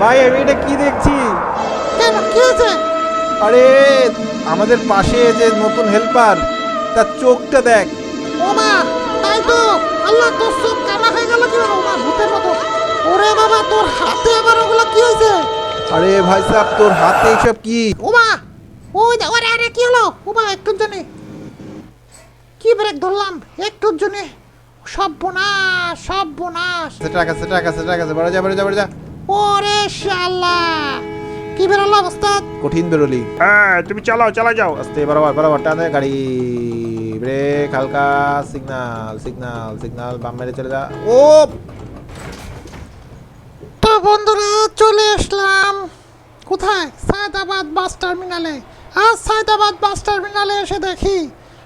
ভাই আমি এটা কি দেখছি? কেন? কি হয়েছে? আরে আমাদের পাশে যে নতুন হেল্পার তার চোখটা দেখ। ও মা তাই তো। আল্লাহ তোর চোখ কানা হয়ে গেল কি ও মা ভূতের মতো। ওরে বাবা তোর হাতে আবার ওগুলো কি হয়েছে? আরে ভাই সাহেব তোর হাতে এসব কি? ও মা ওই দে- ওরে আরে কি হলো? ও মা একটুর জন্যে। কি ব্রেক ধরলাম? একটুর জন্যে। সব বোনাস সব বোনাস সেটা কাছে সেটা কাছে সেটা কাছে বড় যা বড় যা বড় যা। ওরে শালা। কি বেরোলো অবস্থা? কঠিন বেরোলি। হ্যাঁ তুমি চালাও চালা যাও। আস্তে বরাবর বরাবর টানে গাড়ি। ব্রেক হালকা সিগন্যাল সিগন্যাল সিগন্যাল বাম মেরে চলে যা। ও! তো বন্ধুরা চলে আসলাম। কোথায়? সায়দাবাদ বাস টার্মিনালে। আজ সায়দাবাদ বাস টার্মিনালে এসে দেখি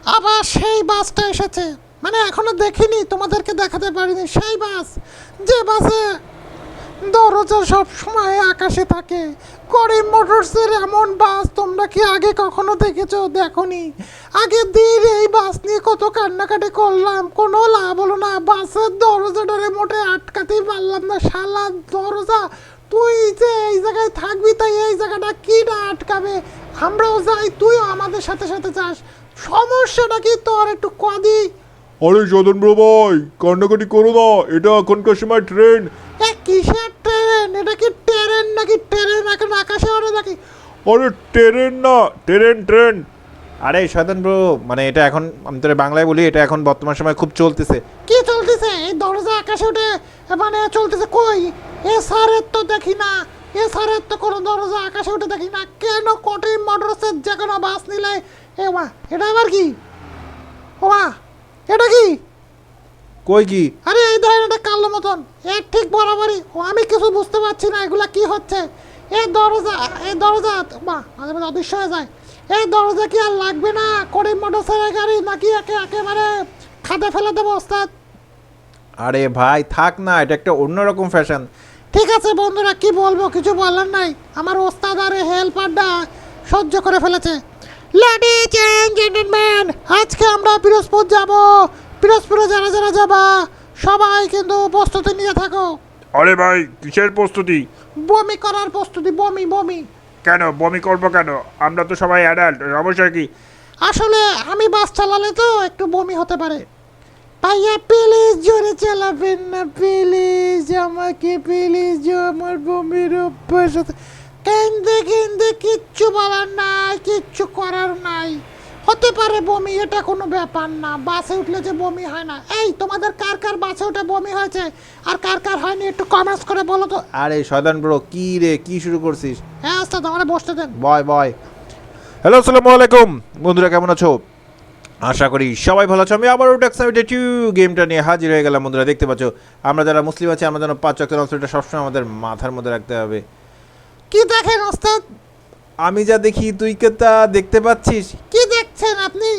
আবার সেই বাসটা এসেছে। মানে এখনও দেখিনি তোমাদেরকে দেখাতে পারিনি। সেই বাস যে বাসে দরজা সব সময় আকাশে থাকে। করিম মোটরসের এমন বাস তোমরা কি আগে কখনো দেখেছ? দেখনি। আগের দিন এই বাস নিয়ে কত কান্নাকাটি করলাম। কোনো লাভ হলো না। বাসের দরজাটারে মোটে আটকাতেই পারলাম না। শালা দরজা, তুই যে এই জায়গায় থাকবি তাই এই জায়গাটা কি না আটকাবে? আমরাও যাই, তুইও আমাদের সাথে সাথে যাস। সমস্যাটা কি তোর একটু কদি? আরে ব্রো ভাই কান্নাকাটি করো না। এটা এখনকার সময় ট্রেন। এ কিসের ট্রেন? এটা কি ট্রেন নাকি ট্রেন এখন আকাশে ওড়ে নাকি? আরে ট্রেন না ট্রেন ট্রেন। আরে শয়তান ব্রো মানে এটা এখন আমি তোরে বাংলায় বলি এটা এখন বর্তমান সময় খুব চলতেছে। কি চলতেছে? এই দরজা আকাশে উঠে মানে চলতেছে কই? এ স্যারের তো দেখি না এ স্যারের তো কোনো দরজা আকাশে উঠে দেখি না। কেন কঠিন মোটরসের যে কোনো বাস নিলে? এ মা এটা আবার কি? ও মা এটা কি? কই কি আরে এই ধরেন এটা কালো মতন। এ ঠিক বরাবরই। ও আমি কিছু বুঝতে পারছি না এগুলা কি হচ্ছে। এই দরজা এই দরজা মা মাঝে মাঝে অদৃশ্য হয়ে যায়। এই দরজা কি আর লাগবে না? করিম মোটরসাইকেল গাড়ি নাকি একে একেবারে খাদে ফেলে দেবো ওস্তাদ? আরে ভাই থাক না এটা একটা অন্যরকম ফ্যাশন ঠিক আছে বন্ধুরা কি বলব কিছু বলার নাই। আমার ওস্তাদ আর হেল্পারটা সহ্য করে ফেলেছে। লেডিজ এন্ড জেন্টলম্যান আজকে আমরা পিরোজপুর যাব। পিরোজপুরে যারা যারা যাবা। সবাই কিন্তু প্রস্তুতি নিয়ে থাকো। আরে ভাই কিসের প্রস্তুতি? বমি করার প্রস্তুতি বমি বমি। কেন বমি করব কেন? আমরা তো সবাই অ্যাডাল্ট সমস্যা কি? আসলে আমি বাস চালালে তো একটু বমি হতে পারে। ভাইয়া প্লিজ জোরে চালাবেন না প্লিজ আমাকে প্লিজ আমার বমির অভ্যাস কেন্দে কেন্দে কিচ্ছু বলার নাই কিচ্ছু করার নাই। হতে পারে বমি এটা কোনো ব্যাপার না। বাসে উঠলে যে বমি হয় না। এই তোমাদের কার কার বাসে উঠে বমি হয়েছে? আর কার কার হয়নি একটু কমেন্টস করে বলো তো। আরে শয়তান ব্রো কি রে কি শুরু করছিস? হ্যাঁ ওস্তাদ আমার বসতে দেন বয় বয়। হ্যালো আসসালামু আলাইকুম। বন্ধুরা কেমন আছো? আশা করি সবাই ভালো আছো। আমি আবারও ট্যাক্সাইডে টু গেমটা নিয়ে হাজির হয়ে গেলাম বন্ধুরা দেখতে পাচ্ছ। আমরা যারা মুসলিম আছি আমরা যেন পাঁচ চক্রের অংশটা সবসময় আমাদের মাথার মধ্যে রাখতে হবে। কি দেখেন ওস্তাদ আমি যা দেখি তুই কে তা দেখতে পাচ্ছিস? দেখছেন আপনি?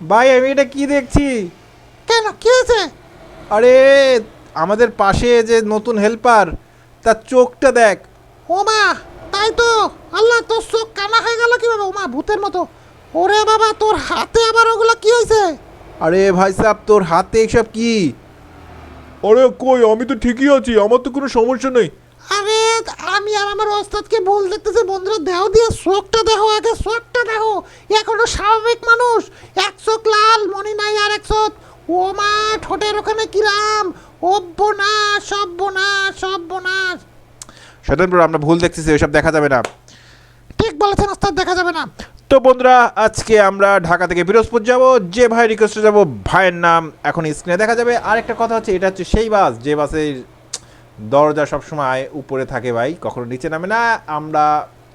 ভাই আমি এটা কি দেখছি? কেন? কি হয়েছে? আরে আমাদের পাশে যে নতুন হেল্পার তার চোখটা দেখ। ও মা তাই তো। আল্লাহ তোর চোখ কানা হয়ে গেল কীভাবে? ও মা ভূতের মতো। ওরে বাবা তোর হাতে আবার ওগুলো কি হয়েছে? আরে ভাই সাহেব তোর হাতে এসব কি? আরে কই? আমি তো ঠিকই আছি আমার তো কোনো সমস্যা নেই। আরে আমি আর আমার ওস্তাদকে ভুল দেখতেছি বন্ধুরা দেহ দিয়ে চোখটা দেখো আগে চোখটা দেখো এখনও স্বাভাবিক মানুষ এক চোখ লাল মনি নাই আর এক চোখ ও মা ঠোঁটের ওখানে কিরাম। অব্যনাশ সব্যনাশ সব্যনাশ শয়তান ব্রো আমরা ভুল দেখতেছি ওইসব দেখা যাবে না। ঠিক বলেছেন ওস্তাদ দেখা যাবে না। তো বন্ধুরা আজকে আমরা ঢাকা থেকে পিরোজপুর যাব যে ভাই রিকোয়েস্টে যাব ভাইয়ের নাম এখন স্ক্রিনে দেখা যাবে। আর একটা কথা হচ্ছে এটা হচ্ছে সেই বাস যে বাসের দরজা সবসময় উপরে থাকে ভাই, কখনো নিচে নামে না, আমরা,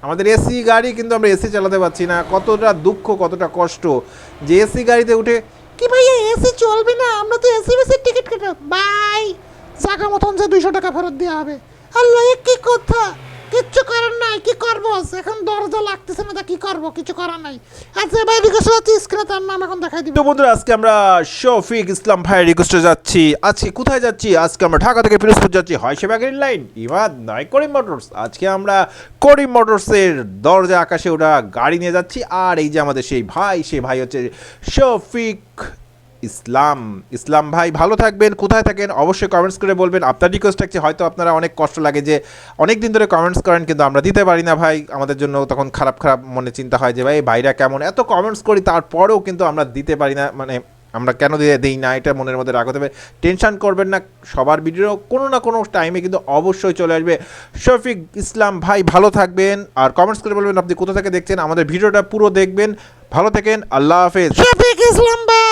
আমাদের এসি গাড়ি কিন্তু আমরা এসি চালাতে পারছি না, কতটা দুঃখ, কতটা কষ্ট, যে এসি গাড়িতে উঠে, কি ভাই এসি চলবে না, আমরা তো এসি বেসির টিকিট কেটে বাই জায়গা মতন যে দুইশো টাকা ফেরত দেওয়া হবে। আল্লাহ কি কথা? কিচ্ছু করার নাই, কি করব? এখন দরজা লাগতেছে না, তা কি করব? কিছু করার নাই। আচ্ছা ভাই রিকোয়েস্ট হচ্ছে স্ক্রিনে তার নাম এখন দেখাই দিবি। বন্ধুরা, আজকে আমরা শফিক ইসলাম ভাইয়ের রিকোয়েস্টে যাচ্ছি। আজকে কোথায় যাচ্ছি? আজকে আমরা ঢাকা থেকে পিরোজপুর যাচ্ছি। হয় সেবা গ্রিন লাইন ইমাদ নয়, করিম মোটরস। আজকে আমরা করিম মোটরসের দরজা, আকাশে ওটা গাড়ি নিয়ে যাচ্ছি। আর এই যে আমাদের সেই ভাই সেই ভাই হচ্ছে শফিক ইসলাম। ইসলাম ভাই, ভালো থাকবেন, কোথায় থাকেন অবশ্যই কমেন্টস করে বলবেন। আপনার রিকোয়েস্ট থাকছে, হয়তো আপনারা অনেক কষ্ট লাগে যে অনেক দিন ধরে কমেন্টস করেন, কিন্তু আমরা দিতে পারি না ভাই। আমাদের জন্য তখন খারাপ খারাপ মনে চিন্তা হয় যে, ভাই ভাইরা কেমন? এত কমেন্টস করি, তারপরেও কিন্তু আমরা দিতে পারি না। মানে আমরা কেন দিয়ে দিই না? এটা মনের মধ্যে রাখতে হবে। টেনশন করবেন না, সবার ভিডিও কোনো না কোনো টাইমে কিন্তু অবশ্যই চলে আসবে। শফিক ইসলাম ভাই, ভালো থাকবেন। আর কমেন্টস করে বলবেন, আপনি কোথা থেকে দেখছেন? আমাদের ভিডিওটা পুরো দেখবেন। ভালো থাকেন, আল্লাহ হাফেজ। শফিক ইসলাম ভাই।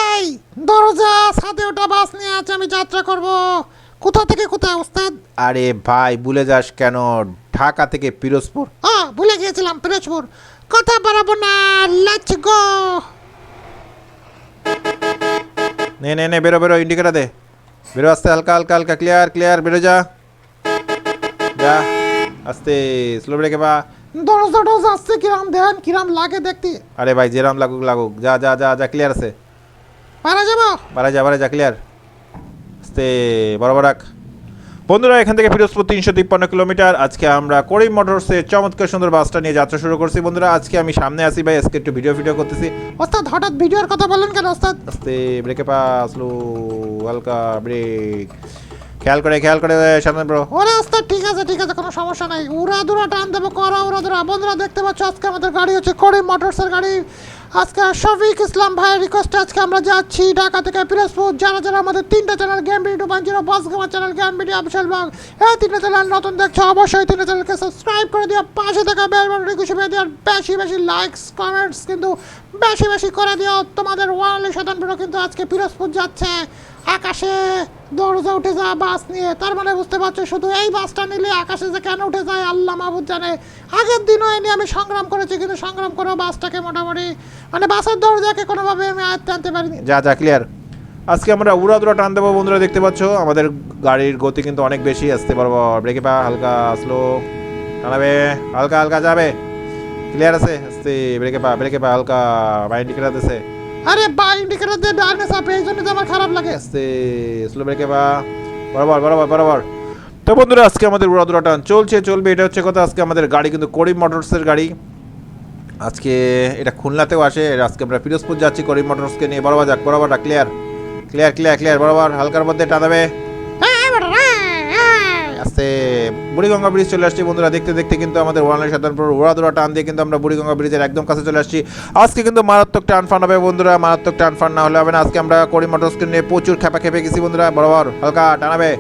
দরজা সাথে ওটা বাস নিয়ে আছে আমি যাত্রা করব। কোথা থেকে কোথায় ওস্তাদ? আরে ভাই ভুলে যাস কেন? ঢাকা থেকে পিরোজপুর। ও ভুলে গিয়েছিলাম পিরোজপুর। কথা বাড়াবো না লেটস গো নে নে নে বেরো বেরো ইন্ডিকেটার দে। বেরো আস্তে হালকা হালকা হালকা ক্লিয়ার ক্লিয়ার বেরো যা। যা আস্তে স্লো ব্রেকে বা। দরজা টরজা আসছে কিরাম দেন কিরাম লাগে দেখতে। আরে ভাই যেরাম লাগুক লাগুক। যা যা যা যা ক্লিয়ার আছে। পারা যাব। মারা যা মারা যা ক্লিয়ার আস্তে বরাবর রাখ। বন্ধুরা এখান থেকে ফিরোজপুর তিনশো তিপ্পান্ন কিলোমিটার। আজকে আমরা করিম মোটরসের চমৎকার সুন্দর বাসটা নিয়ে যাত্রা শুরু করছি। বন্ধুরা আজকে আমি সামনে আসি ভাই আজকে একটু ভিডিও ভিডিও করতেছি। ওস্তাদ হঠাৎ ভিডিওর কথা বলেন কেন ওস্তাদ? আস্তে ব্রেকে পা স্লো হালকা ব্রেক খেয়াল করে খেয়াল করে সামনে ব্রো ওরে ওস্তাদ ঠিক আছে ঠিক আছে, কোনো সমস্যা নাই। উড়া দুরা টান দেবো, করা, উড়া দুরা বন্ধুরা, দেখতে পাচ্ছ, আজকে আমাদের গাড়ি হচ্ছে করিম মোটরসের গাড়ি। আজকে শফিক ইসলাম ভাইয়ের রিকোয়েস্টে আজকে আমরা যাচ্ছি ঢাকা থেকে পিরোজপুর। যারা যারা আমাদের তিনটা channel game video two zero boss gamer channel game video official blog এই তিনটা চ্যানেল নতুন দেখছ, অবশ্যই তিনটা চ্যানেলকে সাবস্ক্রাইব করে দিও, পাশে থাকা বেল বাটনটি ঘুষে দিয়ে বেশি বেশি লাইকস কমেন্টস কিন্তু বেশি বেশি করে দিও। তোমাদের ওয়ানলি ভিডিও কিন্তু আজকে পিরোজপুর যাচ্ছে। আকাশে দরজা উঠে যায় বাস নিয়ে। তার মানে বুঝতে পারছ, শুধু এই বাসটা নিলে আকাশে যে কেন উঠে যায়, আল্লাহ মাহবুদ জানে। আগের দিনও এ নিয়ে আমি সংগ্রাম করেছি, কিন্তু সংগ্রাম করেও বাসটাকে মোটামুটি মানে বাসের দরজাকে কোনোভাবে আমি আয়ত্তে আনতে পারিনি। যা যা ক্লিয়ার আজকে আমরা উড়াদুরা টান দেবো বন্ধুরা, দেখতে পাচ্ছ? আমাদের গাড়ির গতি কিন্তু অনেক বেশি, আসতে পারব। ব্রেকে পা হালকা স্লো টানাবে, হালকা হালকা যাবে। ক্লিয়ার আছে? আস্তে ব্রেকে পা ব্রেকে পা হালকা। বাইন টিকেট দিছে। আরে বা ইন্ডিকেটর দিয়ে ডার্নেস চাপে এই জন্য আমার খারাপ লাগে। আস্তে স্লো ব্রেকে বা। বরাবর বরাবর বরাবর। তো বন্ধুরা, আজকে আমাদের উড়াদুরা টান চলছে, চলবে, এটা হচ্ছে কথা। আজকে আমাদের গাড়ি কিন্তু করিম মোটরসের গাড়ি। আজকে এটা খুলনাতেও আসে আজকে আমরা ফিরোজপুর যাচ্ছি করিম মোটরসকে নিয়ে। বরাবর যাক, বরাবর ক্লিয়ার ক্লিয়ার ক্লিয়ার ক্লিয়ার বরাবর, হালকার মধ্যে টানাবে। আস্তে বুড়িগঙ্গা ব্রিজ চলে আসছি। বন্ধুরা, দেখতে দেখতে কিন্তু আমাদের ওয়ানলাই সাধারণপুর ওড়াদোড়া টান দিয়ে কিন্তু আমরা বুড়িগঙ্গা ব্রিজের একদম কাছে চলে আসছি। আজকে কিন্তু মারাত্মক টান ফান হবে বন্ধুরা, মারাত্মক টান ফান না হলে হবে না। আজকে আমরা করি মোটরসকে নিয়ে প্রচুর খেপা খেপে গেছি বন্ধুরা, বরাবর, হালকা টানাবে।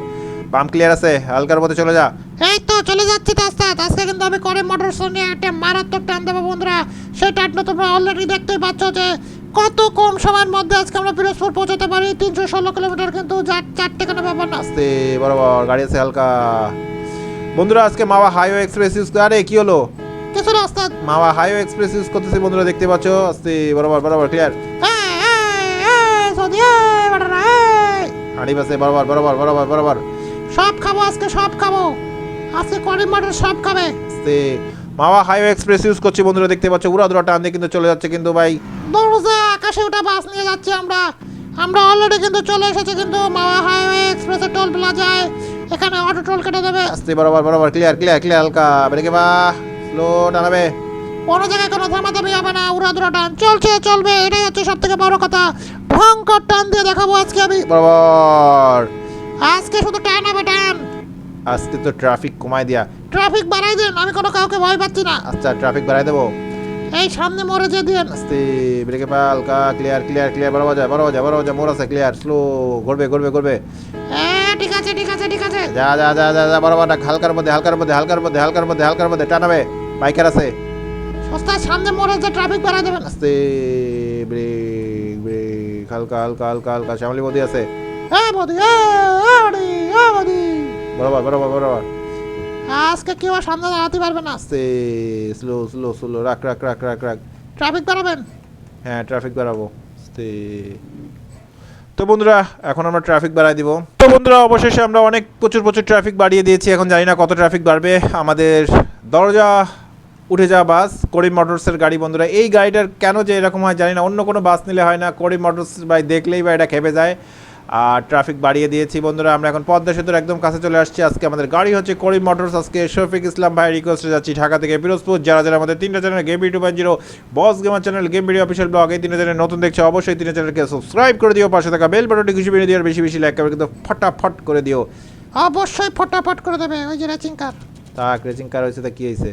পাম্প ক্লিয়ার আছে হালকার মধ্যে চলে যা। এই তো চলে যাচ্ছি তো আস্তে আস্তে। আজকে কিন্তু আমি করে মোটর নিয়ে একটা মারাত্মক টান দেবো বন্ধুরা। সেই টানটা তোমরা অলরেডি দেখতেই পাচ্ছ যে কত কম সময়ের মধ্যে আজকে আমরা পিরোজপুর পৌঁছাতে পারি। তিনশো ষোলো কিলোমিটার কিন্তু যা- চারটে কোনো ব্যাপার না। আস্তে বরাবর গাড়ি আছে হালকা। বন্ধুরা আজকে মাওয়া হাইওয়ে এক্সপ্রেস ইউজ আরে কি হলো? কিছু রাস্তা মাওয়া হাইওয়ে এক্সপ্রেস ইউজ করতেছি বন্ধুরা দেখতে পাচ্ছ? আস্তে বরাবর বরাবর ক্লিয়ার। হাঁড়ি বাসে বরাবর বরাবর বরাবর বরাবর। সব খাব আজকে সব খাব। আজকে করিম মোটর সব খাবে। আস্তে মাওয়া হাইওয়ে এক্সপ্রেস ইউজ করছি বন্ধুরা দেখতে পাচ্ছ উড়া দুরা টান দিয়ে কিন্তু চলে যাচ্ছে কিন্তু ভাই। দরজা আকাশে ওটা বাস নিয়ে যাচ্ছি আমরা। আমরা অলরেডি কিন্তু চলে এসেছি কিন্তু মাওয়া হাইওয়ে এক্সপ্রেসের টোল প্লাজায় এখানে অটো টোল কেটে দেবে। আস্তে বরাবর বরাবর ক্লিয়ার ক্লিয়ার ক্লিয়ার হালকা। ব্রেকে বা স্লো টানাবে কোনো জায়গায় কোনো থামাথামি হবে না উড়া দুরা টান। চলছে চলবে এটাই হচ্ছে সব থেকে বড় কথা। ভয়ঙ্কর টান দিয়ে দেখাবো আজকে আমি। বরাবর। আজকে শুধু টান হবে টান আজকে তো ট্রাফিক কমায় দিয়া। ট্রাফিক বাড়াই দিন আমি কোনো কাউকে ভয় পাচ্ছি না। আচ্ছা ট্রাফিক বাড়াই দেবো। এই সামনে মরে যে দিন আস্তে ব্রেকে পা হালকা ক্লিয়ার ক্লিয়ার ক্লিয়ার বরাবর যায় বরাবর যায় বরাবর যায় মোর আছে ক্লিয়ার স্লো ঘুরবে ঘুরবে ঘুরবে। হ্যাঁ ঠিক আছে ঠিক আছে ঠিক আছে। যা যা যা যা যা বরাবর রাখ, হালকার মধ্যে হালকার মধ্যে হালকার মধ্যে হালকার মধ্যে হালকার মধ্যে টানাবে বাইকার আছে। সস্তায় সামনে মরে যে ট্রাফিক বাড়াই দেবেন। আস্তে ব্রেক ব্রেক হালকা হালকা হালকা হালকা শ্যামলি মোদি আছে। বরাবর বরাবর বরাবর। আজকে কেউ আর সামনে দাঁড়াতে পারবে না। আস্তে স্লো স্লো স্লো রাখ রাখ রাখ রাখ রাখ। ট্রাফিক বাড়াবেন? হ্যাঁ ট্রাফিক বাড়াবো। আস্তে তো বন্ধুরা এখন আমরা ট্রাফিক বাড়াই দিব। তো বন্ধুরা অবশেষে আমরা অনেক প্রচুর প্রচুর ট্রাফিক বাড়িয়ে দিয়েছি। এখন জানি না কত ট্রাফিক বাড়বে। আমাদের দরজা উঠে যাওয়া বাস করিম মোটরসের গাড়ি। বন্ধুরা এই গাড়িটার কেন যে এরকম হয় জানি না। অন্য কোনো বাস নিলে হয় না। করিম মোটরস ভাই দেখলেই বা এটা খেপে যায়। আর ট্রাফিক বাড়িয়ে দিয়েছি বন্ধুরা আমরা এখন পদ্মা সেতুর একদম কাছে চলে আসছি। আজকে আমাদের গাড়ি হচ্ছে করিম মোটরস। আজকে শফিক ইসলাম ভাই রিকোয়েস্টে যাচ্ছি ঢাকা থেকে পিরোজপুর। যারা যারা আমাদের তিনটা channel game video point zero boss gamer channel game video official blog এই তিনটা চ্যানেল নতুন দেখছে অবশ্যই তিনটা চ্যানেলকে সাবস্ক্রাইব করে দিও পাশে থাকা বেল বাটনটি খুশি বেরিয়ে দিও আর বেশি বেশি লাইক করবে কিন্তু ফটাফট করে দিও। অবশ্যই ফটাফট করে দেবে ওই যে রেচিং কার তা ক্রেচিং কার হয়েছে তা কি হয়েছে?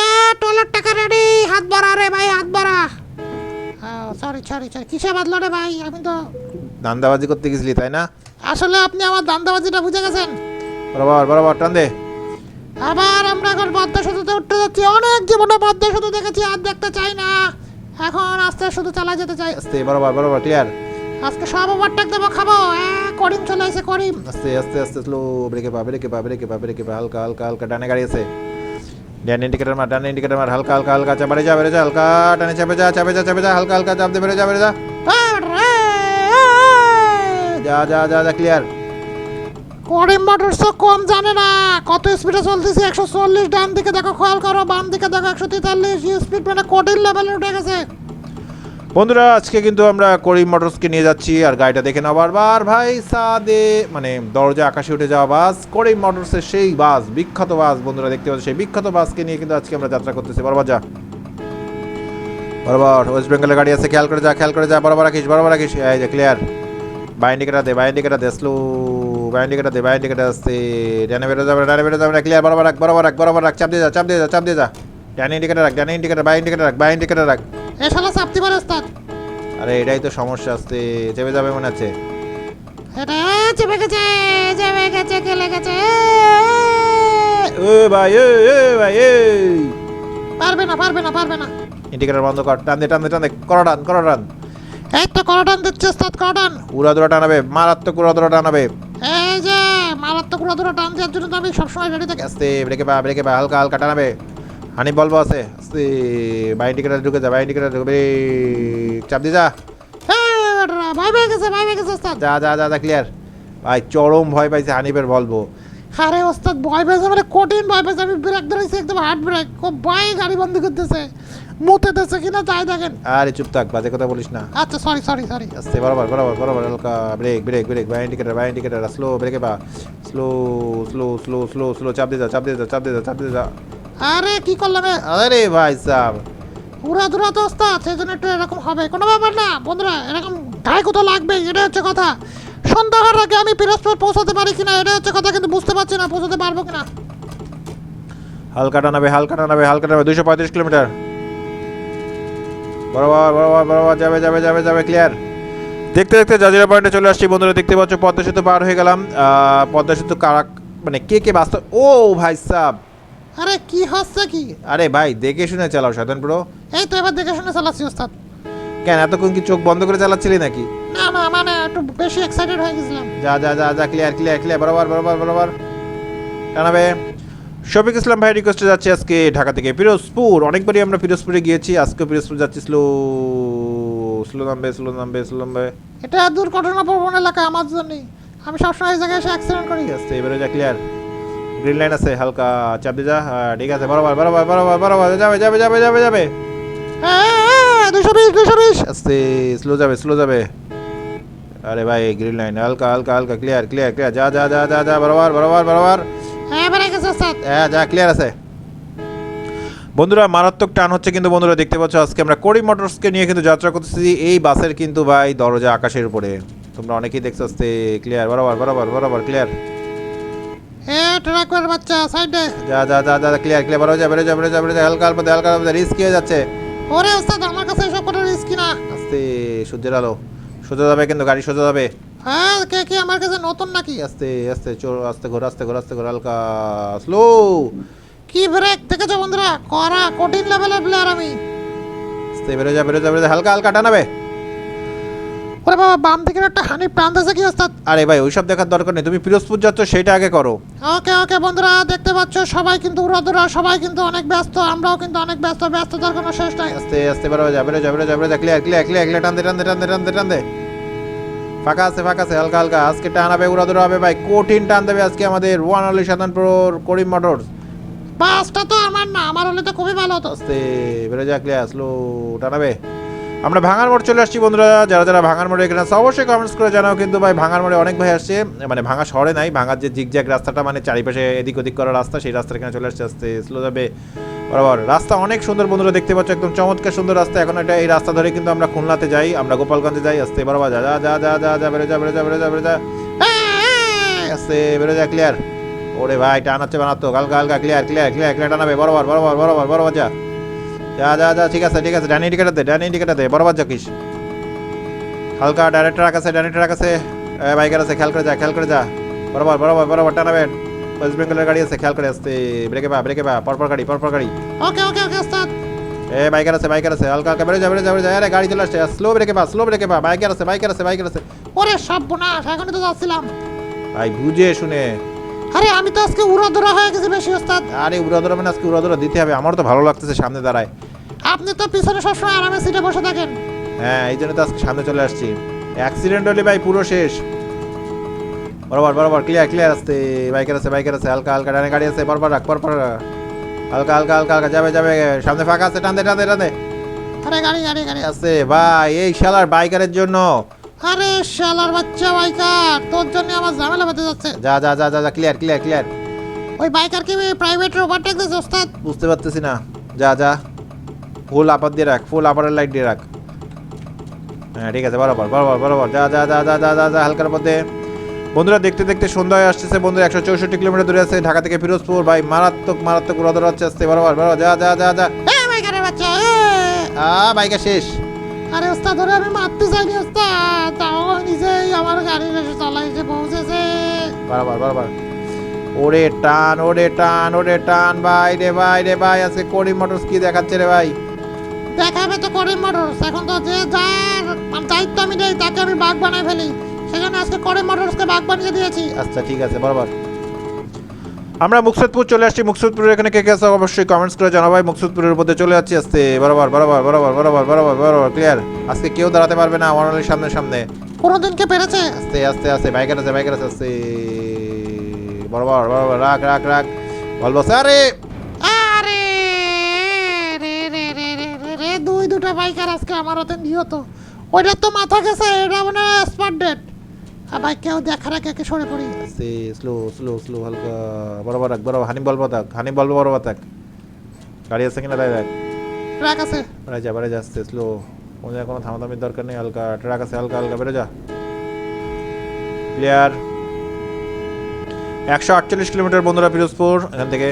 এ টয়লেট টাকা রেডি হাত বাড়া রে ভাই হাত বাড়া। সরি সরি সরি কিসে বাদলো রে ভাই? আমি তো ধান্দাবাজি করতে গেছিলি তাই না? আসলে আপনি আমার দান্দাবাজিটা বুঝে গেছেন। বরাবর বরাবর টান দে। আবার আমরা এখন পদ্মা সেতুতে উঠতে যাচ্ছি। অনেক জীবনে পদ্মা সেতু দেখেছি আর দেখতে চাই না। এখন আস্তে শুধু চালা যেতে চাই। আস্তে বরাবর বরাবর ক্লিয়ার আজকে সব ওভারটেক দেবো খাব। করিম চলে এসে করিম। আস্তে আস্তে আস্তে স্লো ব্রেকে পা ব্রেকে পা ব্রেকে পা ব্রেকে পা হালকা হালকা হালকা ডানে গাড়ি আছে। ডান ইন্ডিকেটার মার ডান ইন্ডিকেটার মার হালকা হালকা হালকা চাপা যা বেড়ে যা হালকা টানে চাপে যা চাপে যা চাপে যা হালকা হালকা চাপ দে বেড়ে যা বেড়ে যা যা যা যা যা ক্লিয়ার করিম মোটরস তো কম জানে না। কত স্পিডে চলতেছে? একশো চল্লিশ ডান দিকে দেখো খেয়াল করো বাম দিকে দেখো একশো তেতাল্লিশ। স্পিড মানে কঠিন লেভেলে উঠে গেছে। বন্ধুরা, আজকে কিন্তু আমরা করিম মোটরসকে নিয়ে যাচ্ছি আর গাড়িটা দেখে নাও বারবার। ভাই, সাদে মানে দরজা আকাশে উঠে যাওয়া বাস, করিম মোটরসের সেই বাস, বিখ্যাত বাস, বন্ধুরা দেখতে পাচ্ছি, সেই বিখ্যাত বাসকে নিয়ে কিন্তু আজকে আমরা যাত্রা করতেছি। বরাবর যা। বরাবর ওয়েস্ট বেঙ্গলের গাড়ি আছে, খেয়াল করে যা, খেয়াল করে যা, বরাবর রাখিস বরাবর রাখিস এই যে ক্লিয়ার বাইন্ডিকেটার দে বাইন্ডিকেটার দে স্লো বাইন্ডিকেটার দে বাইন্ডিকেটার আসছে। ডানে বেরো যাবে ডানে বেরো যাবে ক্লিয়ার বরাবর রাখ বরাবর রাখ বরাবর রাখ চাপ দিয়ে যা, চাপ দিয়ে যা, চাপ দিয়ে যা। ডানে ইন্ডিকেটার রাখ, ডানে ইন্ডিকেটার বাই রাখ বাই ইন্ডিকেটার রাখ। এ শালা চাপতে পারে ওস্তাদ। আরে এটাই তো সমস্যা আসছে চেপে যাবে মনে আছে এটা চেপে গেছে চেপে গেছে গেলে গেছে। ও ভাই এ এ ভাই এ। পারবে না পারবে না পারবে না। ইন্ডিকেটার বন্ধ কর টান দে টান দে টান দে করো টান করো টান। এই তো করটান দিচ্ছে ওস্তাদ করটান উড়া দুরা টানাবে মারাত্মক উড়া দুরা টানাবে। এই যে মারাত্মক উড়া দুরা টান দেওয়ার জন্য তো আমি সবসময় রেডি থাকি। আস্তে ব্রেকে পা ব্রেকে পা হালকা হালকা টানাবে। হানি বলব আছে বাই ইন্ডিকেটার ঢুকে যা বাই ইন্ডিকেটার ঢুকে চাপ দিয়ে যা। ভাই ভাই গেছে ভাই ভাই গেছে ওস্তাদ। যা যা যা যা ক্লিয়ার ভাই চরম ভয় পাইছে হানিফের বলব। আরে ওস্তাদ ভয় পেয়েছে মানে কঠিন ভয় পেয়েছে। আমি ব্রেক ধরেছি একদম হার্ড ব্রেক খুব ভয় গাড়ি বন্ধ করতেছে মুতে দিচ্ছে কিনা তাই দেখেন। আরে চুপ থাক বাজে কথা বলিস না। আচ্ছা সরি সরি সরি আস্তে বরাবর বরাবর বরাবর হালকা brake brake brake by indicator by indicator slow ব্রেকে পা। Slow slow slow slow slow চাপ দিয়ে যা চাপ দিয়ে যা চাপ দিয়ে যা চাপ দিয়ে যা। আরে, কি করলাম? আরে ভাই সাহ পুরা দুরা তো ওস্তাদ সেই জন্য একটু এরকম হবে। কোনো ব্যাপার না, বন্ধুরা, এরকম গায়ে কোথাও লাগবে এটা হচ্ছে কথা। সন্ধ্যা আগে আমি পিরোজপুর পৌঁছাতে পারি কিনা এটা হচ্ছে কথা, কিন্তু বুঝতে পারছি না, পৌঁছাতে পারব কিনা। হালকা টানাবে হালকা টানাবে হালকা টানাবে দুশো পঁয়ত্রিশ কিলোমিটার। বরাবর বরাবর বরাবর, যাবে যাবে যাবে যাবে ক্লিয়ার দেখতে দেখতে জাজিরা পয়েন্টে চলে আসছি, বন্ধুরা, দেখতে পাচ্ছ, পদ্মা সেতু পার হয়ে গেলাম। পদ্মা সেতু কারা মানে কে কে বাস্তব ও ভাই সাহ আরে কি হচ্ছে কি? আরে ভাই দেখে শুনে চালাও সাধন পুরো এই তো এবার দেখে শুনে চালাচ্ছি ওস্তাদ। কেন এতক্ষণ কি চোখ বন্ধ করে চালাচ্ছিলি নাকি? না না মানে একটু বেশি এক্সাইটেড হয়ে গেছিলাম। যা যা যা যা ক্লিয়ার ক্লিয়ার ক্লিয়ার বরাবর বরাবর বরাবর। টানাবে। শফিক ইসলাম ভাই রিকোয়েস্টে যাচ্ছি আজকে ঢাকা থেকে পিরোজপুর অনেকবারই আমরা পিরোজপুরে গিয়েছি আজকে পিরোজপুর যাচ্ছি স্লো স্লো নামবে স্লো নামবে স্লো নামবে। এটা দুর্ঘটনা প্রবণ এলাকা আমার জন্যই। আমি সবসময় এই জায়গায় এসে অ্যাক্সিডেন্ট করি। আছে এবারে যা ক্লিয়ার গ্রিন লাইন আছে হালকা চাপ দিয়ে যা ঠিক আছে বরাবর বরাবর বরাবর বরাবর যাবে যাবে যাবে যাবে যাবে। দুশো বিশ দুশো বিশ। আস্তে স্লো যাবে স্লো যাবে। আরে ভাই গ্রিন লাইন হালকা হালকা হালকা ক্লিয়ার ক্লিয়ার ক্লিয়ার যা যা যা যা যা বরাবর বরাবর বরাবর। হ্যাঁ হ্যাঁ যা ক্লিয়ার আছে। বন্ধুরা মারাত্মক টান হচ্ছে কিন্তু বন্ধুরা দেখতে পাচ্ছ আজকে আমরা করিম মোটরসকে নিয়ে কিন্তু যাত্রা করতেছি। এই বাসের কিন্তু ভাই দরজা আকাশের উপরে। তোমরা অনেকেই দেখছ আস্তে ক্লিয়ার বরাবর বরাবর বরাবর ক্লিয়ার এ ট্রাকের বাচ্চা সাইডে। যা যা যা যা ক্লিয়ার ক্লিয়ার যা বেরো যা বেরো যা বেরো যা হালকা হালকা হালকা হালকা রিস্ক হয়ে যাচ্ছে। ওরে ওস্তাদ আমার কাছে এসব করার রিস্ক না। আস্তে সূর্যের আলো। সোজা যাবে কিন্তু গাড়ি সোজা যাবে হ্যাঁ কে কি আমার কাছে নতুন নাকি? আস্তে আস্তে চোর আস্তে ঘোর আস্তে ঘোর আস্তে ঘোর হালকা স্লো কি ব্রেক দেখেছ বন্ধুরা? করা কঠিন লেভেলের প্লেয়ার আমি। আস্তে বেরো যা বেরো যা বেরো হালকা হালকা টানাবে ওরে বাবা বাম দিকের একটা হানি প্রান্ত আছে কি ওস্তাদ? আরে ভাই ওইসব দেখার দরকার নেই। তুমি পিরোজপুর যাচ্ছ সেটা আগে করো। ওকে ওকে বন্ধুরা দেখতে পাচ্ছ সবাই কিন্তু উড়াদুরা সবাই কিন্তু অনেক ব্যস্ত আমরাও কিন্তু অনেক ব্যস্ত ব্যস্ততার কোনো শেষ নাই। আস্তে আস্তে বেরো যাবে বেরো যাবে রে যাবে যা ক্লিয়ার ক্লিয়ার ক্লিয়ার ক্লিয়ার টানতে টানতে টানতে টানতে টানতে ফাঁকা আছে ফাঁকা আছে হালকা হালকা। আজকে টানাবে উড়াদুরা হবে ভাই। কঠিন টান দেবে আজকে আমাদের ওয়ান আলি সাধারণপুর করিম মোটরস। বাসটা তো আমার না আমার হলে তো খুবই ভালো হতো। আস্তে বেরো যা ক্লিয়ার স্লো টানাবে আমরা ভাঙার মোড় চলে আসছি বন্ধুরা। যারা যারা ভাঙার মোড়ে এখানে আছে অবশ্যই কমেন্টস করে জানাও। কিন্তু ভাই ভাঙার মোড়ে অনেক ভাই আসছে মানে ভাঙা শহরে নাই। ভাঙার যে জিগজ্যাগ রাস্তাটা মানে চারিপাশে এদিক ওদিক করা রাস্তা সেই রাস্তার এখানে চলে আসছে আসতে স্লো যাবে। বরাবর রাস্তা অনেক সুন্দর বন্ধুরা দেখতে পাচ্ছ একদম চমৎকার সুন্দর রাস্তা। এখন এটা এই রাস্তা ধরে কিন্তু আমরা খুলনাতে যাই আমরা গোপালগঞ্জে যাই আসতে বরাবর যা যা যা যা যা যা বেরো যা বেরো যা বেরো যা বেরো যা। এই, আস্তে বেরো যা ক্লিয়ার ওরে ভাই টান হচ্ছে বানাতো। হালকা হালকা ক্লিয়ার ক্লিয়ার ক্লিয়ার ক্লিয়ার টানাবে। বরাবর বরাবর বরাবর বরাবর যা। যা যা যা ঠিক আছে ঠিক আছে ডানি ইন্ডিকেটার দে ডানি ইন্ডিকেটার দে বরাবর যাকিস হালকা ডাইরেক্টর আছে ডাইরেক্টর আছে বাইকার আছে খেয়াল করে যা খেয়াল করে যা। বরাবর বরাবর বরাবর টানাবেন। ওয়েস্ট বেঙ্গলের গাড়ি আছে খেয়াল করে আসতে ব্রেকে বা ব্রেকে বা পরপর গাড়ি পরপর গাড়ি। ওকে ওকে ওকে ওস্তাদ। এ বাইকার আছে বাইকার আছে হালকা হালকা বেরো যা বেরো যা বেরো যা আরে গাড়ি চলে আসছে স্লো ব্রেকে বা স্লো ব্রেকে বা বাইকার আছে বাইকার আছে বাইকার আছে। ওরে সব বোনাস এখনই তো যাচ্ছিলাম। ভাই বুঝে শুনে। আরে আমি তো আজকে উড়াদুরা হয়ে গেছি বেশি ওস্তাদ। আরে উড়াদোড়া মানে আজকে উড়াদোড়া দিতে হবে। আমার তো ভালো লাগতেছে সামনে দাঁড়ায়। আপনি তো পিছনে সবসময় আরামে সিটে বসে থাকেন। হ্যাঁ এই জন্য তো আজকে সামনে চলে আসছি। অ্যাক্সিডেন্ট হলে ভাই পুরো শেষ। বরাবর বরাবর ক্লিয়ার ক্লিয়ার আসতে। বাইকের আছে বাইকের আছে। হালকা হালকা ডানে গাড়ি আছে। পরপর রাখ পরপর হালকা হালকা হালকা হালকা যাবে যাবে। সামনে ফাঁকা আছে টানতে টানতে টানতে। আরে গাড়ি গাড়ি গাড়ি। আছে ভাই এই শালার বাইকারের জন্য। আরে শালার বাচ্চা বাইকার তোর জন্য আমার ঝামেলা বেঁধে যাচ্ছে যা যা যা যা যা ক্লিয়ার ক্লিয়ার ক্লিয়ার ওই বাইকার কি প্রাইভেট ওভারটেক দিচ্ছে ওস্তাদ বুঝতে পারতেছি না যা যা ফুল আপার দিয়ে রাখ ফুল আপারের লাইট দিয়ে রাখ হ্যাঁ ঠিক আছে বরাবর বরাবর বরাবর যা যা যা যা যা যা যা হালকার মধ্যে বন্ধুরা দেখতে দেখতে সন্ধ্যা হয়ে আসতেছে বন্ধুরা একশো চৌষট্টি কিলোমিটার দূরে আছে ঢাকা থেকে ফিরোজপুর ভাই মারাত্মক মারাত্মক উড়াদৌড় হচ্ছে আসতে বরাবর বরাবর যা যা যা যা বাইকারের বাচ্চা আ বাইকা শেষ আরে ওস্তাদ ধরে আমি মারতে চাইনি ওস্তাদ। তাও নিজেই আমার গাড়ি এসে চালাইছে পৌঁছেছে। বরাবর বরাবর। ওরে টান ওরে টান ওরে টান ভাই রে ভাই রে ভাই আজকে করিম মোটরস কি দেখাচ্ছে রে ভাই? দেখাবে তো করিম মোটরস এখন তো যে যার দায়িত্ব আমি নেই তাকে আমি বাঘ বানাই ফেলি। সেখানে আজকে করিম মোটরসকে বাঘ বানিয়ে দিয়েছি। আচ্ছা ঠিক আছে বরাবর। আমরা মুকসুদপুর চলে আসছি। মুকসুদপুরের এখানে কে কে আছে অবশ্যই কমেন্টস করে জানাও ভাই। মুকসুদপুরের মধ্যে চলে যাচ্ছি আসতে বরাবর বরাবর বরাবর বরাবর বরাবর বরাবর ক্লিয়ার আজকে কেউ দাঁড়াতে পারবে না ওয়ানলির সামনে সামনে। কোনোদিন কে পেরেছে? আস্তে আস্তে আস্তে বাইকের আছে বাইকের আছে আস্তে। বরাবর বরাবর রাখ রাখ রাখ বলব আরে! আরে! রে রে রে রে রে রে দুই দুটো বাইকার আজকে আমার হাতে নিহত। ওইটা তো মাথা গেছে এটা মানে স্পট ডেট ভাই কেউ দেখার আগে একে সরে পড়ি। আস্তে স্লো স্লো স্লো হালকা। বরাবর রাখ বরাবর হানি বলব থাক হানি বলব বরাবর থাক গাড়ি আছে কিনা? তাই দেখ ট্রাক আছে। বেড়ে যা বেড়ে যা আস্তে স্লো কোনো কোনো থামাথামির দরকার নেই হালকা। ট্রাক আছে হালকা হালকা বেড়ে যা। ক্লিয়ার একশো আটচল্লিশ কিলোমিটার বন্ধুরা পিরোজপুর এখান থেকে।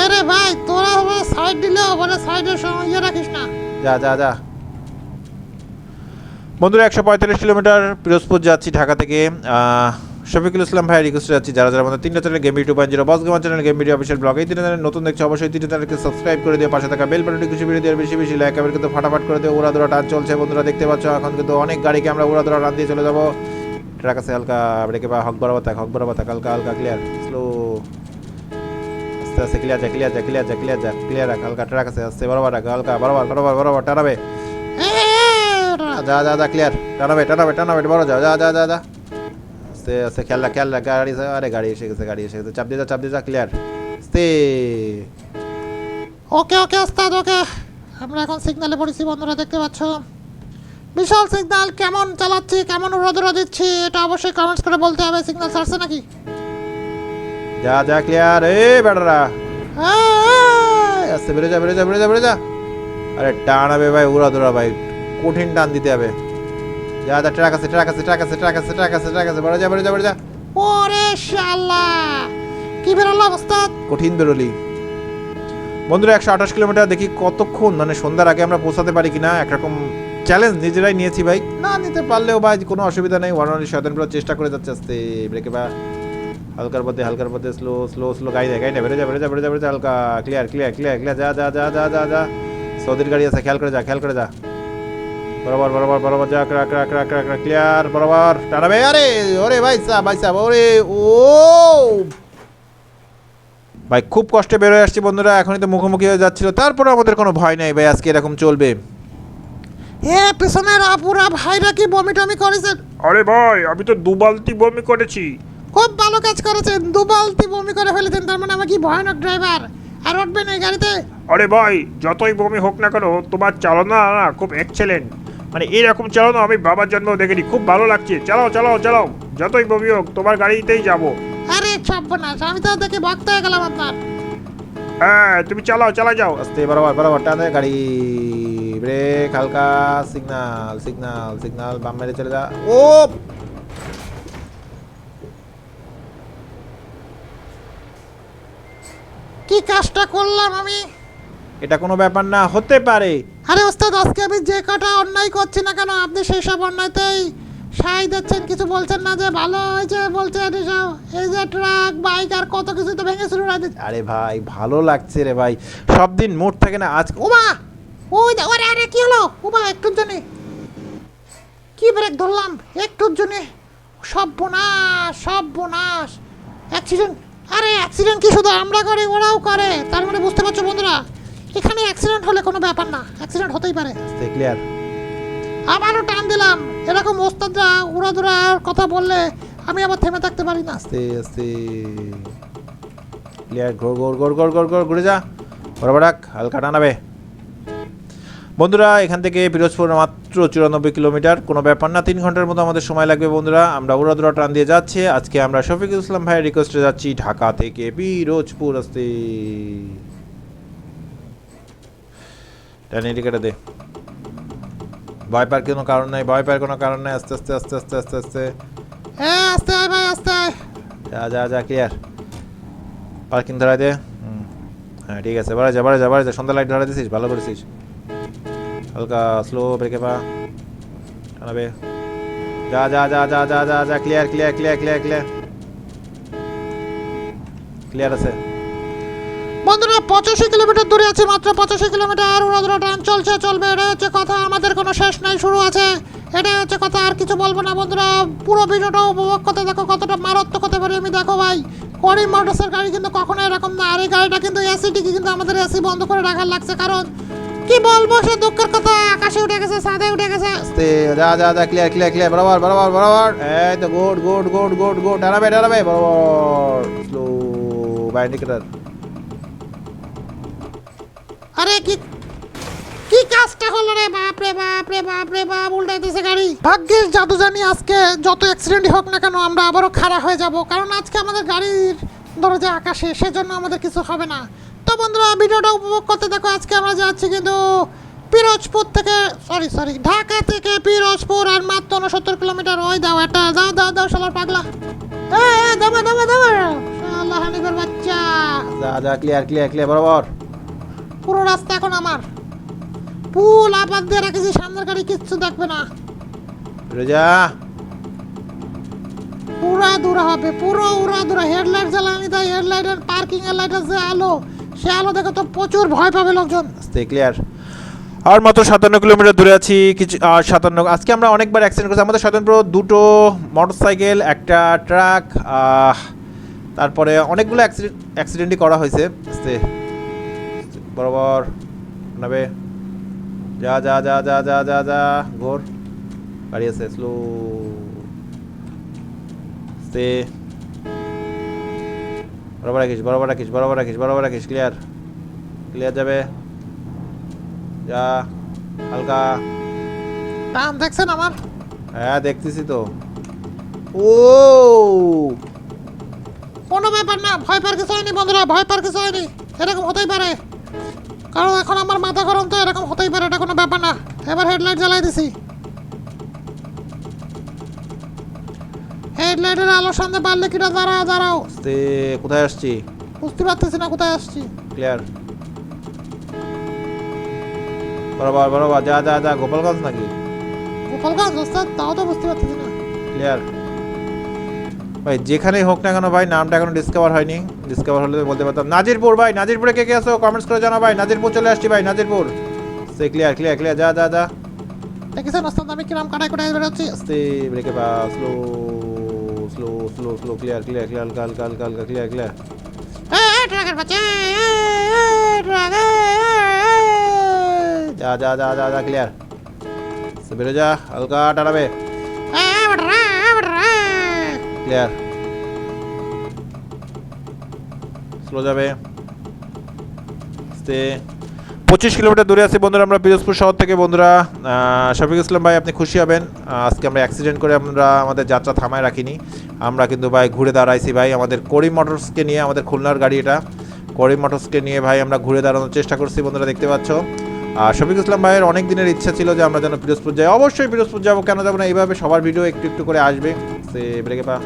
এ রে ভাই তোরা হবে সাইড দিলেও বলে সাইডের সময় ইয়ে রাখিস না। যা যা যা। বন্ধুরা, একশো পঁয়তাল্লিশ কিলোমিটার পিরোজপুর যাচ্ছি ঢাকা থেকে। শফিকুল ইসলাম ভাই রিকোয়েস্ট যাচ্ছি। যারা যারা আমাদের তিনটা channel game point zero boss channel game video official blog এই তিনটা চ্যানেল নতুন দেখছে অবশ্যই তিনটা চ্যানেলকে সাবস্ক্রাইব করে দিয়ে পাশে থাকা বেল বাটনটি খুশি ভিডিও দিয়ে বেশি বেশি লাইক আবার কিন্তু ফাটাফাট করে দিয়ে উড়াদোড়া টান চলছে বন্ধুরা, দেখতে পাচ্ছ এখন কিন্তু অনেক গাড়িকে আমরা উড়াদোড়া টান দিয়ে চলে যাব। ট্রাক আছে হালকা ব্রেকে বা হক বরাবর থাক, হক বরাবর থাক, হালকা হালকা ক্লিয়ার স্লো আস্তে আস্তে ক্লিয়ার যা ক্লিয়ার যা ক্লিয়ার যা ক্লিয়ার যা ক্লিয়ার রাখ, হালকা ট্রাক আছে, আস্তে বরাবর রাখ, হালকা বরাবর বরাবর বরাবর রা- যা যা যা ক্লিয়ার টানাবে টানাবে টানাবে বড় যা যা যা যা যা। আস্তে আস্তে খেয়াল রাখ খেয়াল রাখ গাড়ি আরে গাড়ি এসে গেছে গাড়ি এসে গেছে। চাপ দিয়ে যা চাপ দিয়ে যা ক্লিয়ার আস্তে। ওকে ওকে ওস্তাদ ওকে। আমরা এখন সিগনালে পড়েছি বন্ধুরা দেখতে পাচ্ছ? বিশাল সিগন্যাল কেমন চালাচ্ছি কেমন উড়োদুরা দিচ্ছি এটা অবশ্যই কমেন্টস করে বলতে হবে সিগন্যাল ছাড়ছে নাকি? যা যা ক্লিয়ার এ বেড়ারা আস্তে বেরো যা বেরো যা বেরো যা বেরো যা। আরে টানাবে ভাই উড়া দৌড়া ভাই। কঠিন টান দিতে হবে। যা যা ট্রাক আছে ট্রাক আছে ট্রাক আছে ট্রাক আছে ট্রাক আছে ট্রাক আছে বেরো যা বেরো যা বেরো যা। ওরে শালা! কি বেরোলো ওস্তাদ কঠিন বেরোলি। বন্ধুরা একশো আঠাশ কিলোমিটার দেখি কতক্ষণ মানে সন্ধ্যার আগে আমরা পৌঁছাতে পারি কিনা একরকম চ্যালেঞ্জ নিজেরাই নিয়েছি ভাই। না নিতে পারলেও ভাই কোনো অসুবিধা নেই ওয়ান শয়তান পুরো চেষ্টা করে যাচ্ছে আস্তে ব্রেকে বা হালকার মধ্যে হালকার মধ্যে স্লো স্লো স্লো গাড়ি দেয় গাড়ি দেয় বেরো যা বেরো যা বেরো যা বেরো যা হালকা ক্লিয়ার ক্লিয়ার ক্লিয়ার ক্লিয়ার যা যা যা যা যা যা। সৌদির গাড়ি আছে খেয়াল করে যা খেয়াল করে যা। বরাবর বরাবর বরাবর যা ক্রাক ক্রাক ক্রাক ক্রাক ক্লিয়ার বরাবর। টানাবে আরে ওরে ভাই সাহ ভাই সাহ ওরে ও! ভাই খুব কষ্টে বেরোয় আসছি বন্ধুরা এখনই তো মুখোমুখি হয়ে যাচ্ছিল তারপরে আমাদের কোনো ভয় নেই ভাই আজকে এরকম চলবে। এ পিছনের আপুরা ভাইরা কি বমি টমি করেছেন আরে ভাই আমি তো দু বালতি বমি করেছি। খুব ভালো কাজ করেছেন দু বালতি বমি করে ফেলেছেন তার মানে আমার কি ভয়ানক ড্রাইভার আর উঠবেন এই গাড়িতে? আরে ভাই যতই বমি হোক না কেন তোমার চালনা না খুব এক্সেলেন্ট মানে এরকম চালানো আমি বাবার জন্ম দেখিনি খুব ভালো লাগছে। চালাও চালাও চালাও। যতই বমি হোক তোমার গাড়িতেই যাব। আরে সর্বনাশ আমি তো দেখে ভক্ত হয়ে গেলাম আপনার। হ্যাঁ তুমি চালাও চালা যাও। আস্তে বরাবর বরাবর টান গাড়ি। ব্রেক হালকা সিগন্যাল সিগন্যাল সিগন্যাল বাম মেরে চলে যা। ও! কি কাজটা করলাম আমি? এটা কোনো ব্যাপার না হতে পারে। আরে ওস্তাদ আজকে আমি যে কটা অন্যায় করছি না কেন আপনি সেই সব অন্যায়তেই সাই দিচ্ছেন কিছু বলছেন না যে ভালো হয়েছে বলছেন এসব। এই যে ট্রাক বাইক আর কত কিছু তো ভেঙে শুরু দিচ্ছে আরে ভাই ভালো লাগছে রে ভাই। সব দিন মুড থাকে না আজ ওমা ওই দে- ওরে আরে কি হলো? ওমা একটুর জন্য। কি ব্রেক ধরলাম? একটুর জন্য। সব বোনাস সব বোনাস। অ্যাক্সিডেন্ট আরে অ্যাক্সিডেন্ট কি শুধু আমরা করি ওরাও করে? তার মানে বুঝতে পারছ বন্ধুরা? এখানে অ্যাক্সিডেন্ট হলে কোনো ব্যাপার না অ্যাক্সিডেন্ট হতেই পারে। ক্লিয়ার আবারও টান দিলাম এরকম ওস্তাদরা উড়াদুরা কথা বললে আমি আবার থেমে থাকতে পারি না। আস্তে আস্তে। ক্লিয়ার ঘোর ঘোর ঘোর ঘোর ঘোর ঘোর ঘুরে যা। হালকা টানাবে। বন্ধুরা এখান থেকে পিরোজপুর মাত্র চুরানব্বই কিলোমিটার কোনো ব্যাপার না তিন ঘণ্টার মতো আমাদের সময় লাগবে বন্ধুরা। আমরা উড়াদুরা টান দিয়ে যাচ্ছি। আজকে আমরা শফিকুল ইসলাম ভাইয়ের রিকোয়েস্টে যাচ্ছি ঢাকা থেকে পিরোজপুর আসতে। টান ইন্ডিকেটার দে। ভয় পাওয়ার কোনো কারণ নাই, ভয় পাওয়ার কোনো কারণ নাই, আস্তে আস্তে আস্তে আস্তে আস্তে আস্তে। হ্যাঁ আস্তে আয় ভাই, আস্তে। আয় যা যা যা ক্লিয়ার পার্কিং ধরাই দে। হ্যাঁ ঠিক আছে, বাড়া যা বাড়া যা বাড়া যা, সন্ধ্যা লাইট ধরা দিছিস, ভালো করেছিস। হালকা স্লো ব্রেকে পা। টানাবে যা যা যা যা যা যা যা clear clear clear clear clear clear আছে। পঁচাশি কিলোমিটার দূরে আছে, মাত্র পঁচাশি কিলোমিটার। উড়াদুরা টান চলছে, চলবে এটা হচ্ছে কথা। আমাদের কোনো শেষ নাই, শুরু আছে। এটাই হচ্ছে কথা, আর কিছু বলব না বন্ধুরা। পুরো ভিডিওটা উপভোগ করতে দেখো, কতটা মারাত্মক হতে পারি। আমি দেখো ভাই, করিম মোটরসের গাড়ি কিন্তু কখনো এরকম না। আর এই গাড়িটা কিন্তু এসি টিকি কিন্তু আমাদের এসি বন্ধ করে রাখার লাগছে। কারণ, কি বলব, সে দুঃখের কথা। আকাশে উঠে গেছে সাদে উঠে গেছে। আস্তে, যা যা যা ক্লিয়ার ক্লিয়ার ক্লিয়ার বরাবর বরাবর বরাবর। এই তো good good good good good টানাবে টানাবে বরাবর। স্লো বাই আরে কি কি কাজটা হলো রে? বাপ রে বাপ রে বাপ রে বাপ উল্টাইতেছে গাড়ি। ভাগ্যের জাদু জানি আজকে যত অ্যাক্সিডেন্ট হোক না কেন আমরা আবারও খাড়া হয়ে যাব। কারণ আজকে আমাদের গাড়ির দরজা আকাশে সেজন্য আমাদের কিছু হবে না। তো বন্ধুরা ভিডিওটা উপভোগ করতে দেখো আজকে আমরা যাচ্ছি কিন্তু পিরোজপুর থেকে সরি সরি ঢাকা থেকে পিরোজপুর আর মাত্র উনসত্তর কিলোমিটার। ওই দাও একটা দাও দাও দাও শালার পাগলা। এ দামা দামা দামা শালা বাচ্চা। যা যা ক্লিয়ার ক্লিয়ার ক্লিয়ার বরাবর। পুরো রাস্তা এখন আমার। পুল আপাত দিয়ে রেখেছি সামনের গাড়ি কিচ্ছু দেখবে না। যা পুরা দূরা হবে পুরো উড়া দূরা। হেডলাইট জ্বালানি তাই হেডলাইটের পার্কিং এর লাইটের যে আলো সে আলো দেখে তো প্রচুর ভয় পাবে লোকজন। আস্তে ক্লিয়ার আর মাত্র সাতান্ন কিলোমিটার দূরে আছি কিছু আর সাতান্ন আজকে আমরা অনেকবার অ্যাক্সিডেন্ট করেছি। আমাদের স্বতন্ত্র দুটো মোটরসাইকেল একটা ট্রাক তারপরে অনেকগুলো অ্যাক্সিডেন্ট অ্যাক্সিডেন্টই করা হয়েছে। আস্তে। বরাবর নাবে। যা যা যা যা যা যা যা ঘোর। গাড়ি আছে স্লো। আস্তে বরাবর রাখিস বরাবর রাখিস বরাবর রাখিস বরাবর রাখিস ক্লিয়ার ক্লিয়ার যাবে। যা হালকা। টান দেখছেন আমার? হ্যাঁ দেখতেছি তো। ও! কোনো ব্যাপার না ভয় পার কিছু হয়নি বন্ধুরা ভয় পার কিছু হয়নি। এরকম হতেই পারে। কারণ এখন আমার মাথা গরম তো এরকম হতেই পারে এটা কোনো ব্যাপার না। এবার হেডলাইট জ্বালাই দিছি। হেডলাইটের আলোর সামনে পারলে কিটা দাঁড়াও দাঁড়াও। কোথায় আসছি? বুঝতে পারতেছি না কোথায় আসছি। ক্লিয়ার বরাবর বরাবর যা যা যা গোপালগঞ্জ নাকি? গোপালগঞ্জ ওস্তাদ তাও তো বুঝতে পারতেছি না। ক্লিয়ার ভাই যেখানেই হোক না কেন ভাই নামটা এখনও ডিসকভার হয়নি। ডিসকভার হলে বলতে পারতাম। নাজিরপুর ভাই নাজিরপুরে কে কে আছো? কমেন্টস করে জানা ভাই। নাজিরপুর চলে আসছি ভাই নাজিরপুর। সে ক্লিয়ার ক্লিয়ার ক্লিয়ার যা যা যা। দেখি দেখেছেন ওস্তাদ আমি কিরাম কাটাই কাটাই বেরোচ্ছি আস্তে ব্রেকে বা slow slow slow slow clear clear clear হালকা হালকা হালকা হালকা ক্লিয়ার ক্লিয়ার ট্রাকের বাচ্চা। যা যা যা যা যা ক্লিয়ার বেরো যা হালকা টানাবে। ক্লিয়ার স্লো যাবে। পঁচিশ কিলোমিটার দূরে আছি বন্ধুরা আমরা পিরোজপুর শহর থেকে, বন্ধুরা। শফিক ইসলাম ভাই, আপনি খুশি হবেন? আজকে আমরা অ্যাক্সিডেন্ট করে আমরা আমাদের যাত্রা থামায় রাখিনি। আমরা কিন্তু ভাই ঘুরে দাঁড়াইছি ভাই আমাদের করিম মোটরসকে নিয়ে, আমাদের খুলনার গাড়ি এটা। করিম মোটরসকে নিয়ে ভাই আমরা ঘুরে দাঁড়ানোর চেষ্টা করছি, বন্ধুরা, দেখতে পাচ্ছ। আর শফিক ইসলাম ভাইয়ের অনেক দিনের ইচ্ছা ছিল যে আমরা যেন পিরোজপুর যাই। অবশ্যই পিরোজপুর যাব। কেন যাব না? এইভাবে সবার ভিডিও একটু একটু করে আসবে। সে ব্রেকে পা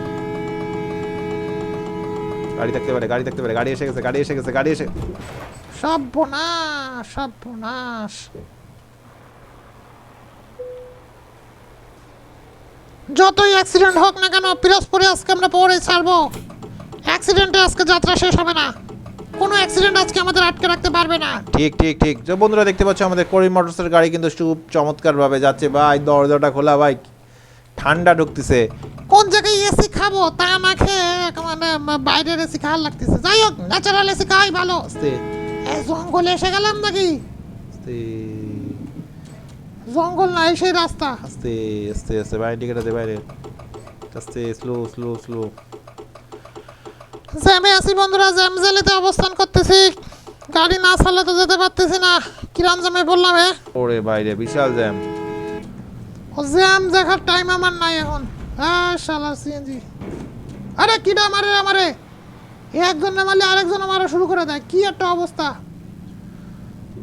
গাড়ি থাকতে পারে গাড়ি থাকতে পারে গাড়ি এসে গেছে গাড়ি এসে গেছে গাড়ি এসে সর্বনাশ সর্বনাশ। যতই অ্যাক্সিডেন্ট হোক না কেন পিরোজপুরে আজকে আমরা পরে ছাড়বো। অ্যাক্সিডেন্টে আজকে যাত্রা শেষ হবে না। কোনো অ্যাক্সিডেন্ট আজকে আমাদের আটকে রাখতে পারবে না। ঠিক ঠিক ঠিক। যে বন্ধুরা দেখতে পাচ্ছ আমাদের করিম মোটরসের গাড়ি কিন্তু খুব চমৎকারভাবে যাচ্ছে। ভাই দরজাটা খোলা ভাই। ঠান্ডা ঢুকতেছে। কোন জায়গায় এসি খাব? তা না খেয়ে মানে বাইরের এসি খাওয়ার লাগতেছে। যাই হোক ন্যাচারাল এসি খাওয়াই ভালো। জঙ্গলে এসে গেলাম নাকি? জঙ্গল নাই সেই রাস্তা। আস্তে আস্তে আস্তে বাইরে টিকেট আছে বাইরে। আস্তে স্লো স্লো স্লো। জ্যামে আছি বন্ধুরা জ্যাম জেলেতে অবস্থান করতেছি। গাড়ি না চালাতে যেতে পারতেছি না। কিরাম জ্যামে বললাম এ। ওরে বাইরে বিশাল জ্যাম। জ্যাম দেখার টাইম আমার নাই এখন। হ্যাঁ শালা সিএনজি আরে, কিডা মারে আমারে? একজন না মারলে আরেকজন মারা শুরু করে দেয়। কি একটা অবস্থা।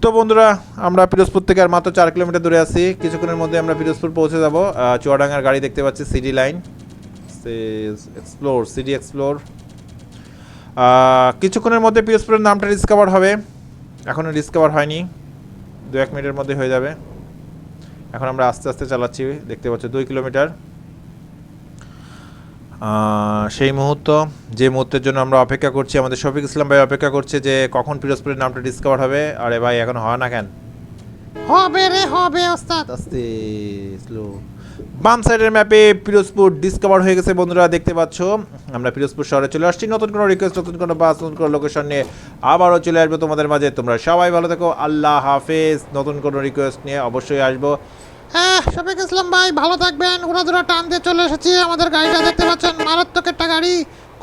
তো বন্ধুরা, আমরা পিরোজপুর থেকে আর মাত্র চার কিলোমিটার দূরে আছি। কিছুক্ষণের মধ্যে আমরা পিরোজপুর পৌঁছে যাব। চুয়াডাঙ্গার গাড়ি দেখতে পাচ্ছি CD line explore CD explore কিছুক্ষণের মধ্যে পিরোজপুরের নামটা ডিসকভার হবে। এখনও ডিসকভার হয়নি। দু এক মিনিটের মধ্যে হয়ে যাবে। এখন আমরা আস্তে আস্তে চালাচ্ছি দেখতে পাচ্ছ দুই কিলোমিটার। সেই মুহূর্ত যে মুহূর্তের জন্য আমরা অপেক্ষা করছি আমাদের শফিক ইসলাম ভাই অপেক্ষা করছে যে কখন পিরোজপুরের নামটা ডিসকভার হবে। আরে ভাই এখন হয় না কেন? হবে রে হবে ওস্তাদ। আস্তে স্লো বাম সাইডের ম্যাপে পিরোজপুর ডিসকভার হয়ে গেছে বন্ধুরা দেখতে পাচ্ছ। আমরা পিরোজপুর শহরে চলে আসছি। নতুন কোনো রিকোয়েস্ট নতুন কোনো বাস নতুন কোনো লোকেশন নিয়ে আবারও চলে আসবে তোমাদের মাঝে। তোমরা সবাই ভালো থেকো আল্লাহ হাফেজ। নতুন কোনো রিকোয়েস্ট নিয়ে অবশ্যই আসব। শফিক ইসলাম ভাই ভালো থাকবেন। উড়াদুরা টান দিয়ে চলে এসেছি। আমাদের গাড়িটা দেখতে পাচ্ছেন মারাত্মক একটা গাড়ি।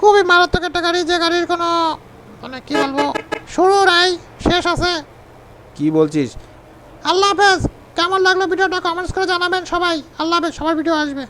খুবই মারাত্মক একটা গাড়ি যে গাড়ির কোনো মানে কি বলব শুরু নাই শেষ আছে। কি বলছিস? আল্লাহ হাফেজ। কেমন লাগল ভিডিওটা কমেন্টস করে জানাবেন সবাই। আল্লাহ হাফেজ সবার ভিডিও আসবে।